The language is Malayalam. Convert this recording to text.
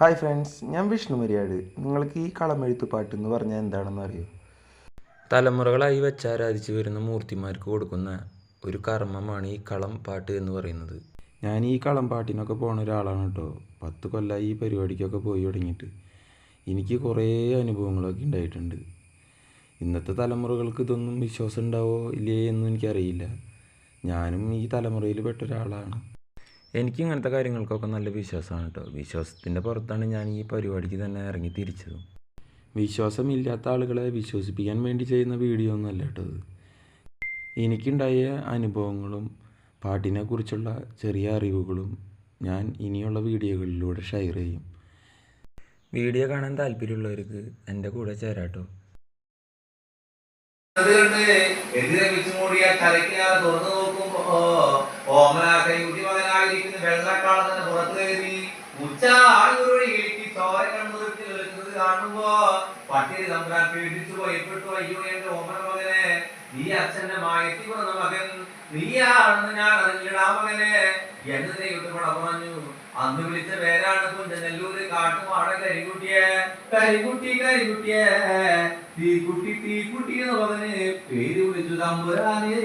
ഹായ് ഫ്രണ്ട്സ് ഞാൻ വിഷ്ണു മരിയാട്. നിങ്ങൾക്ക് ഈ കളമെഴുത്ത് പാട്ട് എന്ന് പറഞ്ഞാൽ എന്താണെന്ന് അറിയോ? തലമുറകളായി വെച്ചാരാധിച്ചു വരുന്ന മൂർത്തിമാർക്ക് കൊടുക്കുന്ന ഒരു കർമ്മമാണ് ഈ കളം പാട്ട് എന്ന് പറയുന്നത്. ഞാൻ ഈ കളം പാട്ടിനൊക്കെ പോണ ഒരാളാണ് കേട്ടോ. പത്ത് കൊല്ലമായി ഈ പരിപാടിക്കൊക്കെ പോയി തുടങ്ങിയിട്ട്. എനിക്ക് കുറേ അനുഭവങ്ങളൊക്കെ ഉണ്ടായിട്ടുണ്ട്. ഇന്നത്തെ തലമുറകൾക്ക് ഇതൊന്നും വിശ്വാസം ഉണ്ടാവോ ഇല്ലേ എന്നും എനിക്കറിയില്ല. ഞാനും ഈ തലമുറയിൽ പെട്ട ഒരാളാണ്. എനിക്ക് ഇങ്ങനത്തെ കാര്യങ്ങൾക്കൊക്കെ നല്ല വിശ്വാസമാണ് കേട്ടോ. വിശ്വാസത്തിന്റെ പുറത്താണ് ഞാൻ ഈ പരിപാടിക്ക് തന്നെ ഇറങ്ങി തിരിച്ചത്. വിശ്വാസമില്ലാത്ത ആളുകളെ വിശ്വസിപ്പിക്കാൻ വേണ്ടി ചെയ്യുന്ന വീഡിയോ ഒന്നുമല്ല കേട്ടോ ഇത്. എനിക്കുണ്ടായ അനുഭവങ്ങളും പാട്ടിനെക്കുറിച്ചുള്ള ചെറിയ അറിവുകളും ഞാൻ ഇനിയുള്ള വീഡിയോകളിലൂടെ ഷെയർ ചെയ്യും. വീഡിയോ കാണാൻ താല്പര്യമുള്ളവർക്ക് എന്റെ കൂടെ ചേരാട്ടോ തലയ്ക്കാതെ തുറന്നു നോക്കുമ്പോ മകനായിരിക്കുന്ന വെള്ളക്കാളത്തിന് പുറത്തു കയറി ഉച്ച ആളുകളിലേക്ക് ചോര കണ്ണുരുത്തി നിൽക്കുന്നത് കാണുമ്പോ പട്ടിയെ തമ്പ്രാൻ പേടിച്ചു ഭയപ്പെട്ടു അയ്യോ എന്റെ ഓമന മകനെ നീ അച്ഛന്റെ മായത്തി പറഞ്ഞ മകൻ നീയാണെന്ന് ഞാൻ അറിഞ്ഞിടാ മകനെ എന്ന് ദൈവത്തെ പട പറഞ്ഞു അന്ന് വിളിച്ച പേരാണ് കുഞ്ചനെല്ലൂര് കാട്ടുമാട കരികുട്ടിയെ. കരികുട്ടി കരികുട്ടിയെ തീക്കുട്ടി തീക്കുട്ടി എന്ന് പറഞ്ഞ് പേര് വിളിച്ചു തമ്പുരാനേ.